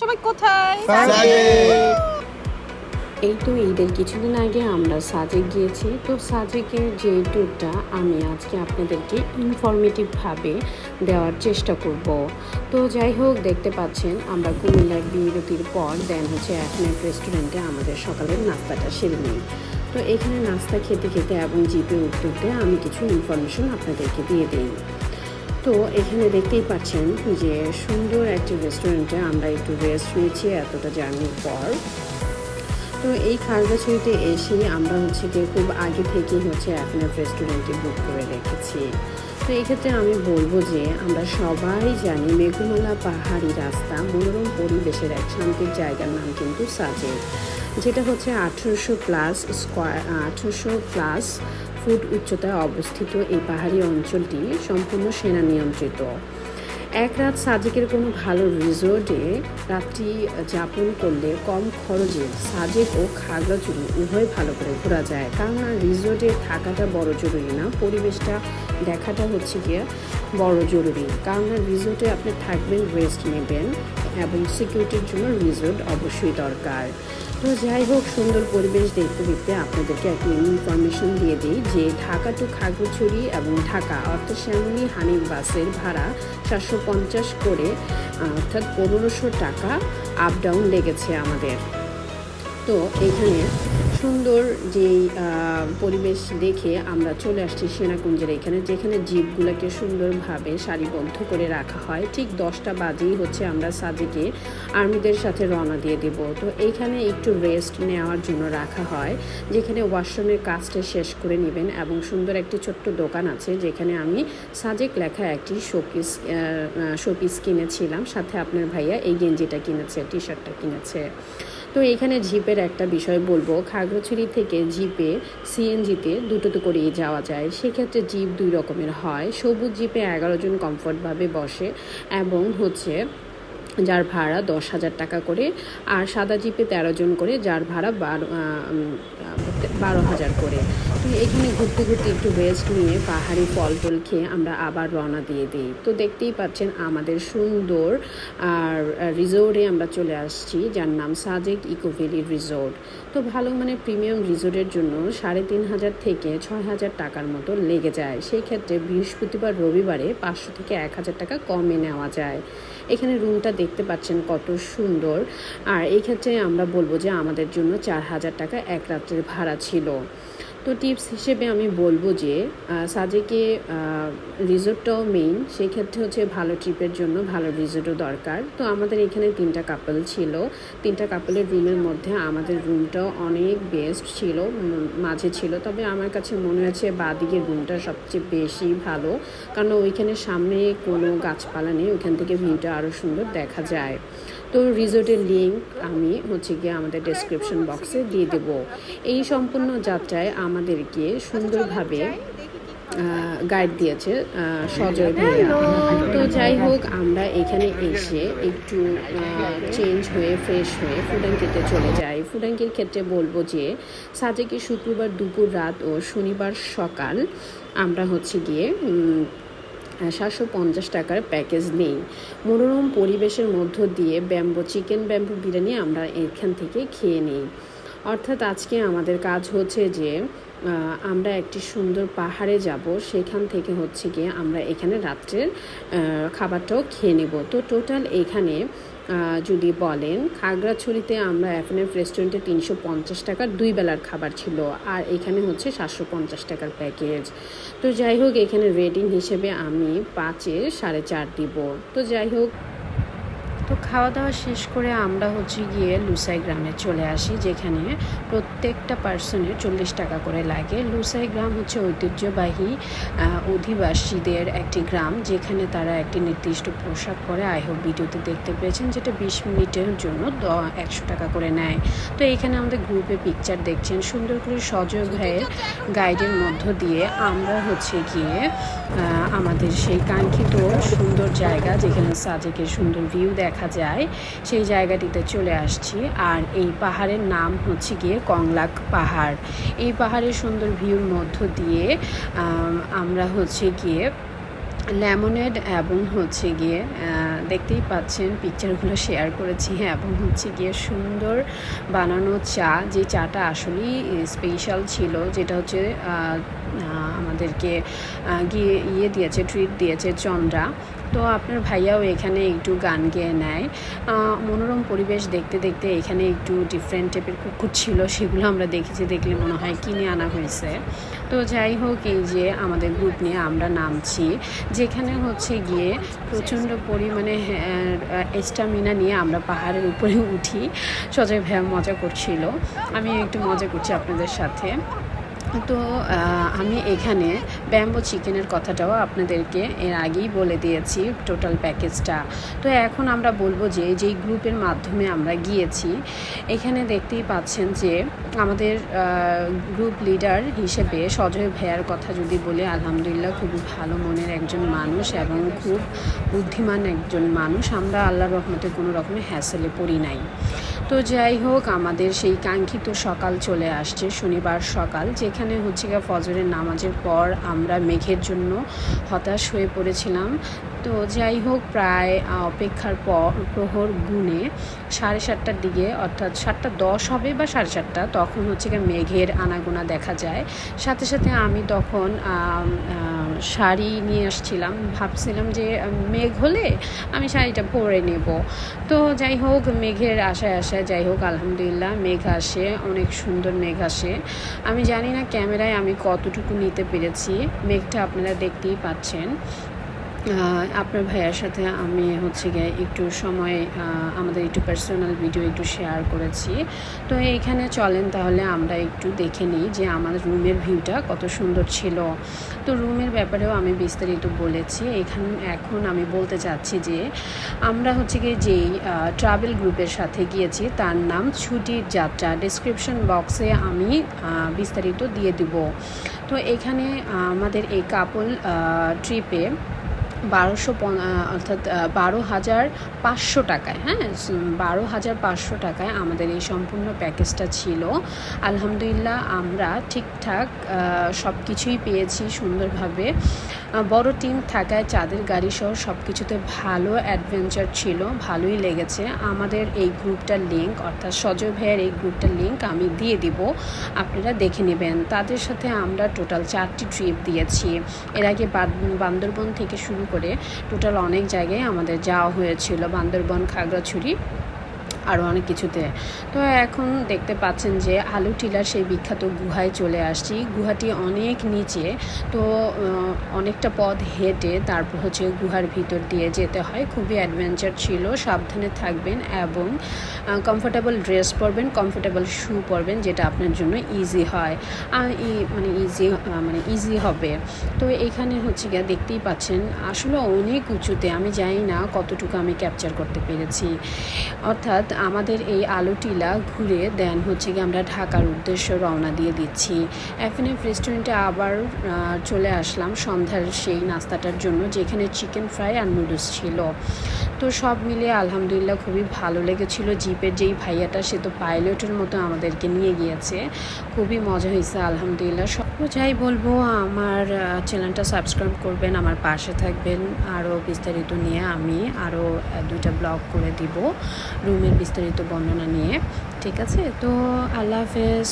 সবাই কোথায়? এই তো ঈদের কিছুদিন আগে আমরা সাজেক গিয়েছি। তো সাজেকের যে ট্যুরটা আমি আজকে আপনাদেরকে ইনফরমেটিভভাবে দেওয়ার চেষ্টা করব। তো যাই হোক দেখতে পাচ্ছেন আমরা কুমিল্লার বিরতির পর দেন হচ্ছে অ্যাফনেট রেস্টুরেন্টে আমাদের সকালের নাস্তাটা সেরে নিই। তো এখানে নাস্তা খেতে খেতে এবং জিপে উঠতে উঠতে আমি কিছু ইনফরমেশন আপনাদেরকে দিয়ে দিই। তো এখানে দেখতেই পাচ্ছেন যে সুন্দর একটি রেস্টুরেন্টে আমরা একটু রেস্ট নিয়েছি এতটা জার্নির পর। তো এই খাগড়াছড়িতে এসে আমরা হচ্ছে গিয়ে খুব আগে থেকেই হচ্ছে আপনার রেস্টুরেন্টে বুক করে রেখেছি। তো এক্ষেত্রে আমি বলব যে আমরা সবাই জানি মেঘমালা পাহাড়ি রাস্তা মনোরম পরিবেশের এক শান্তির জায়গার নাম কিন্তু সাজেক, যেটা হচ্ছে আঠেরোশো প্লাস স্কোয়ার আঠেরোশো প্লাস ফুট উচ্চতায় অবস্থিত এই পাহাড়ি অঞ্চলটি সম্পূর্ণ সেনা নিয়ন্ত্রিত। এক রাত সাজেকের কোনো ভালো রিসোর্টে রাত্রি যাপন করলে কম খরচে সাজেক ও খাগড়াছড়ি উভয় ভালো করে ঘোরা যায়। কারণ রিসোর্টে থাকাটা বড় জরুরি না, পরিবেশটা দেখাটা হচ্ছে গিয়ে বড় জরুরি। কারণ রিসোর্টে আপনি থাকবেন রেস্ট নেবেন। এবং সিকিউরিটির জন্য রিজোর্ট অবশ্যই দরকার। তো যাই হোক, সুন্দর পরিবেশ দেখতে দেখতে আপনাদেরকে একটা ইনফরমেশন দিয়ে দিই যে ঢাকা টু খাগড়াছড়ি এবং ঢাকা অর্থাৎ শ্যামলী হানিফ বাসের ভাড়া সাতশো পঞ্চাশ করে অর্থাৎ পনেরোশো টাকা আপ ডাউন লেগেছে আমাদের। তো এখানে সুন্দর যেই পরিবেশ দেখে আমরা চলে আসছি সেনাকুঞ্জের এখানে, যেখানে জিপগুলোকে সুন্দরভাবে সারিবদ্ধ করে রাখা হয়। ঠিক দশটা বাজেই হচ্ছে আমরা সাজেকে আর্মিদের সাথে রওনা দিয়ে দেব। তো এইখানে একটু রেস্ট নেওয়ার জন্য রাখা হয়, যেখানে ওয়াশরুমের কাজটা শেষ করে নেবেন এবং সুন্দর একটি ছোট্ট দোকান আছে, যেখানে আমি সাজেক লেখা একটি শোপিস শোপিস কিনেছিলাম। সাথে আপনার ভাইয়া এই গেঞ্জিটা কিনেছে টি শার্টটা কিনেছে। তো এখানে জিপের একটা বিষয় বলব। খাগড়াছড়ি থেকে জিপে সিএনজিতে দুটো তো করেই যাওয়া যায়। সেক্ষেত্রে জিপ দুই রকমের হয়। সবুজ জিপে এগারো জন কমফর্টভাবে বসে এবং হচ্ছে যার ভাড়া দশ হাজার টাকা করে, আর সাদা জিপে তেরো জন করে, যার ভাড়া বারো বারো হাজার করে। তো এখানে ঘুরতে ঘুরতে একটু রেস্ট নিয়ে পাহাড়ি ফল টল খেয়ে আমরা আবার রওনা দিয়ে দিই। তো দেখতেই পাচ্ছেন আমাদের সুন্দর আর রিসোর্টে আমরা চলে আসছি, যার নাম সাজেক ইকোভ্যালি রিসোর্ট। তো ভালো মানে প্রিমিয়াম রিসোর্টের জন্য সাড়ে তিন হাজার থেকে ছয় হাজার টাকার মতো লেগে যায়। সেই ক্ষেত্রে বৃহস্পতিবার, রবিবারে পাঁচশো থেকে এক হাজার টাকা কমে নেওয়া যায়। এখানে রুমটা দেখতে পাচ্ছেন কত সুন্দর। আর এই ক্ষেত্রে আমরা বলব যে আমাদের জন্য চার হাজার টাকা এক রাত্রের ভাড়া ছিল। তো টিপস হিসেবে আমি বলব যে সাজেকে রিসোর্টটাও মেইন সেই ক্ষেত্রে হচ্ছে ভালো ট্রিপের জন্য ভালো রিসোর্টও দরকার। তো আমাদের এখানে তিনটা কাপল ছিল। তিনটা কাপলের রুমের মধ্যে আমাদের রুমটাও অনেক বেস্ট ছিল মাঝে ছিল। তবে আমার কাছে মনে হয়েছে বাদিকের রুমটা সবচেয়ে বেশি ভালো। কারণ ওইখানে সামনে কোনো গাছপালা নেই, ওইখান থেকে ভিউটা আরও সুন্দর দেখা যায়। তো রিসোর্টের লিঙ্ক আমি হচ্ছে গিয়ে আমাদের ডেসক্রিপশন বক্সে দিয়ে দেব। এই সম্পূর্ণ যাত্রায় আমাদেরকে সুন্দরভাবে গাইড দিয়েছে সজয় ভাইয়া তো যাই হোক আমরা এখানে এসে একটু চেঞ্জ হয়ে ফ্রেশ হয়ে ফুডাঙ্কিতে চলে যাই। ফুডাঙ্কির ক্ষেত্রে বলব যে সাজেকে শুক্রবার দুপুর রাত ও শনিবার সকাল আমরা হচ্ছে গিয়ে সাতশো পঞ্চাশ টাকার প্যাকেজ নেই। মনোরম পরিবেশের মধ্য দিয়ে ব্যাম্বো, চিকেন ব্যাম্বো বিরিয়ানি আমরা এখান থেকে খেয়ে নিই। অর্থাৎ আজকে আমাদের কাজ হচ্ছে যে আমরা একটি সুন্দর পাহাড়ে যাব। সেখান থেকে হচ্ছে গিয়ে আমরা এখানে রাত্রের খাবারটাও খেয়ে নেব। তো টোটাল এখানে যদি বলেন, খাগড়াছড়িতে আমরা এফএনএফ রেস্টুরেন্টে তিনশো পঞ্চাশ টাকার দুই বেলার খাবার ছিল। আর এখানে হচ্ছে সাতশো পঞ্চাশ টাকার প্যাকেজ তো যাই হোক, এখানে রেটিং হিসেবে আমি পাঁচে সাড়ে চার দিব। তো যাই হোক তো খাওয়া দাওয়া শেষ করে আমরা হচ্ছে গিয়ে লুসাই গ্রামে চলে আসি, যেখানে প্রত্যেকটা পার্সনের চল্লিশ টাকা করে লাগে। লুসাই গ্রাম হচ্ছে ঐতিহ্যবাহী অধিবাসীদের একটি গ্রাম, যেখানে তারা একটি নির্দিষ্ট পোশাক পরে আই হোপ ভিডিওতে দেখতে পেয়েছেন, যেটা বিশ মিনিটের জন্য একশো টাকা করে নেয়। তো এখানে আমাদের গ্রুপে পিকচার দেখছেন, সুন্দর করে সজয় ভাইয়ের গাইডের মধ্য দিয়ে আমরা হচ্ছে গিয়ে আমাদের সেই কাঙ্ক্ষিত সুন্দর জায়গা, যেখানে সাজেকের সুন্দর ভিউ দেখা যায়। সেই জায়গাটিতে চলে আসছি। আর এই পাহাড়ের নাম হচ্ছে গিয়ে কংলাক পাহাড়। এই পাহাড়ের সুন্দর ভিউর মধ্য দিয়ে আমরা হচ্ছে গিয়ে লেমনেড এবং হচ্ছে গিয়ে দেখতেই পাচ্ছেন পিকচারগুলো শেয়ার করেছি। এবং হচ্ছে গিয়ে সুন্দর বানানো চা। যে চাটা আসলেই স্পেশাল ছিল। যেটা হচ্ছে আমাদেরকে গিয়ে ইয়ে দিয়েছে ট্রিট দিয়েছে চন্দ্রা। তো আপনার ভাইয়াও এখানে একটু গান গেয়ে নেয়। মনোরম পরিবেশ দেখতে দেখতে এখানে একটু ডিফারেন্ট টাইপের কুকুর ছিল, সেগুলো আমরা দেখেছি, দেখলে মনে হয় কিনে আনা হয়েছে। তো যাই হোক, এই যে আমাদের গ্রুপ নিয়ে আমরা নামছি, যেখানে হচ্ছে গিয়ে প্রচণ্ড পরিমাণে স্টামিনা নিয়ে আমরা পাহাড়ের উপরে উঠি। সজয় ভাইয়া মজা করছিল। আমি একটু মজা করছি আপনাদের সাথে। তো আমি এখানে ব্যাম্বো চিকেনের কথাটাও আপনাদেরকে এর আগেই বলে দিয়েছি টোটাল প্যাকেজটা তো এখন আমরা বলব যে, যেই গ্রুপের মাধ্যমে আমরা গিয়েছি, এখানে দেখতেই পাচ্ছেন যে, আমাদের গ্রুপ লিডার হিসেবে সজয় ভাইয়ার কথা যদি বলে, আলহামদুলিল্লাহ খুবই ভালো মনের একজন মানুষ এবং খুব বুদ্ধিমান একজন মানুষ। আমরা আল্লাহর রহমতে কোনো রকমের হ্যাসেলে পড়ি নাই। তো যাই হোক, আমাদের সেই কাঙ্ক্ষিত সকাল চলে আসছে। শনিবার সকাল, যেখানে হচ্ছে গিয়ে ফজরের নামাজের পর আমরা মেঘের জন্য হতাশ হয়ে পড়েছিলাম। তো যাই হোক, প্রায় অপেক্ষার পর, প্রহর গুনে সাড়ে সাতটার দিকে, অর্থাৎ সাতটা দশ হবে বা সাড়ে সাতটা, তখন হচ্ছে গিয়ে মেঘের আনাগোনা দেখা যায়। সাথে সাথে আমি তখন শাড়ি নিয়ে আসছিলাম। ভাবছিলাম যে মেঘ হলে আমি শাড়িটা পরে নেব। তো যাই হোক, মেঘের আশায় আশায় যাই হোক, আলহামদুলিল্লাহ, মেঘ আসে, অনেক সুন্দর মেঘ আসে। আমি জানি না ক্যামেরায় আমি কতটুকু নিতে পেরেছি, মেঘটা আপনারা দেখতেই পাচ্ছেন। আপনার ভাইয়ার সাথে আমি হচ্ছে গিয়ে একটু সময় আমাদের একটু পার্সোনাল ভিডিও একটু শেয়ার করেছি। তো এইখানে চলেন তাহলে আমরা একটু দেখে নিই যে আমাদের রুমের ভিউটা কত সুন্দর ছিল। তো রুমের ব্যাপারেও আমি বিস্তারিত বলেছি। এখান, এখন আমি বলতে চাচ্ছি যে আমরা হচ্ছে গিয়ে যেই ট্রাভেল গ্রুপের সাথে গিয়েছি, তার নাম ছুটির যাত্রা। ডিসক্রিপশন বক্সে আমি বিস্তারিত দিয়ে দিব। তো এখানে আমাদের এই কাপল ট্রিপে বারোশো অর্থাৎ বারো হাজার পাঁচশো টাকায় হ্যাঁ? বারো হাজার পাঁচশো টাকায় আমাদের এই সম্পূর্ণ প্যাকেজটা ছিল। আলহামদুলিল্লাহ আমরা ঠিকঠাক সব কিছুই পেয়েছি সুন্দরভাবে। বড় টিম থাকায় চাঁদের গাড়ি সহ সব কিছুতে ভালো অ্যাডভেঞ্চার ছিল, ভালোই লেগেছে। আমাদের এই গ্রুপটার লিঙ্ক অর্থাৎ সজয় ভাইয়ের এই গ্রুপটার লিঙ্ক আমি দিয়ে দিব, আপনারা দেখে নেবেন। তাদের সাথে আমরা টোটাল চারটি ট্রিপ দিয়েছি। এর আগে বান্দরবন থেকে শুরু করে টোটাল অনেক জায়গায় আমাদের যাওয়া হয়েছিল, বান্দরবন, খাগড়াছড়ি। আরও অনেক কিছুতে। তো এখন দেখতে পাচ্ছেন যে আলু টিলার সেই বিখ্যাত গুহায় চলে আসছি। গুহাটি অনেক নিচে, তো অনেকটা পথ হেঁটে তারপর হচ্ছে গুহার ভিতর দিয়ে যেতে হয়। খুবই অ্যাডভেঞ্চার ছিল, সাবধানে থাকবেন এবং কমফোর্টেবল ড্রেস পরবেন কমফোর্টেবল শু পরবেন, যেটা আপনার জন্য ইজি হয়। মানে ইজি মানে ইজি হবে। তো এখানে হচ্ছে গিয়ে দেখতেই পাচ্ছেন, আসলে অনেক উঁচুতে, আমি জানি না কতটুকু আমি ক্যাপচার করতে পেরেছি। অর্থাৎ আমাদের এই আলু টিলা ঘুরে দেন হচ্ছে গিয়ে আমরা ঢাকার উদ্দেশ্যে রওনা দিয়ে দিচ্ছি। এফএনএফ রেস্টুরেন্টে আবার চলে আসলাম সন্ধ্যার সেই নাস্তাটার জন্য যেখানে চিকেন ফ্রাই আর নুডলস ছিল। তো সব মিলিয়ে আলহামদুলিল্লাহ খুবই ভালো লেগেছিল। জিপের যেই ভাইয়াটা, সে তো পাইলটের মতো আমাদেরকে নিয়ে গিয়েছে। খুবই মজা হয়েছে আলহামদুলিল্লাহ। সব যাই বলব, আমার চ্যানেলটা সাবস্ক্রাইব করবেন, আমার পাশে থাকবেন। আরও বিস্তারিত নিয়ে আমি আরও দুইটা ব্লগ করে দিব। রুমের বিস্তারিত বর্ণনা নিয়ে। ঠিক আছে? তো আল্লাহ হাফেজ।